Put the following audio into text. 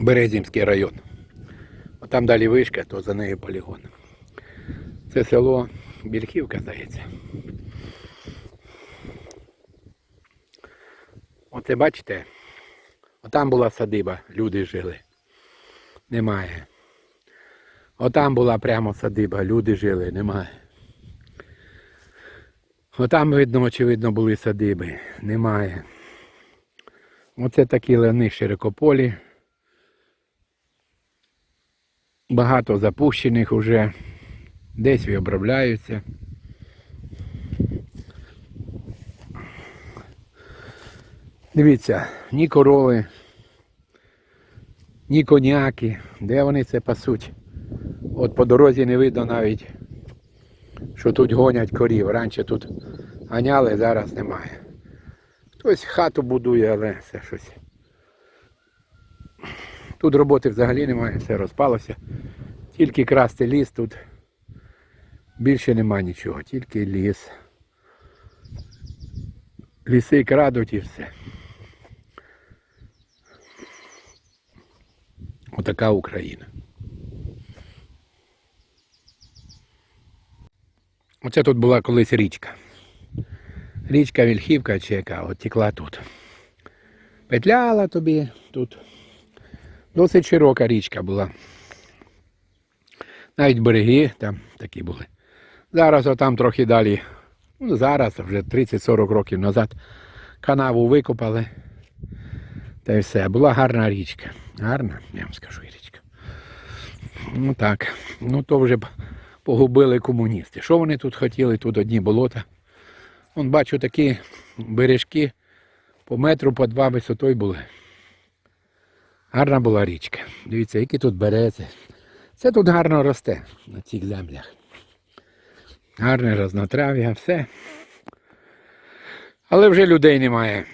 Березімський район. А там далі вишка, то за нею полігон. Це село Більхівка, здається. Оце бачите, отам була садиба, люди жили. Немає. Отам була прямо садиба, люди жили, немає. Отам, видно, очевидно, були садиби, немає. Оце такі лани широкополі. Багато запущених уже. Десь обробляються. Дивіться, ні корови, ні коняки. Де вони це пасуть? От по дорозі не видно навіть, що тут гонять корів. Раніше тут ганяли, зараз немає. Хтось хату будує, але це щось. Тут роботи взагалі немає, все розпалося. Тільки красти ліс тут. Більше нема нічого, тільки ліс. Ліси крадуть і все. Отака Україна. Оце тут була колись річка. Річка Вільхівка чи яка от текла тут. Петляла тобі тут. Досить широка річка була. Навіть береги там такі були. Зараз отам трохи далі. Ну, зараз, вже 30-40 років назад, канаву викопали. Та й все. Була гарна річка. Гарна, я вам скажу і річка. Ну так. Ну то вже погубили комуністи. Що вони тут хотіли? Тут одні болота. Вон бачу такі бережки по метру, по два висотою були. Гарна була річка. Дивіться, які тут берези. Це тут гарно росте на цих землях. Гарне разнотрав'я, все. Але вже людей немає.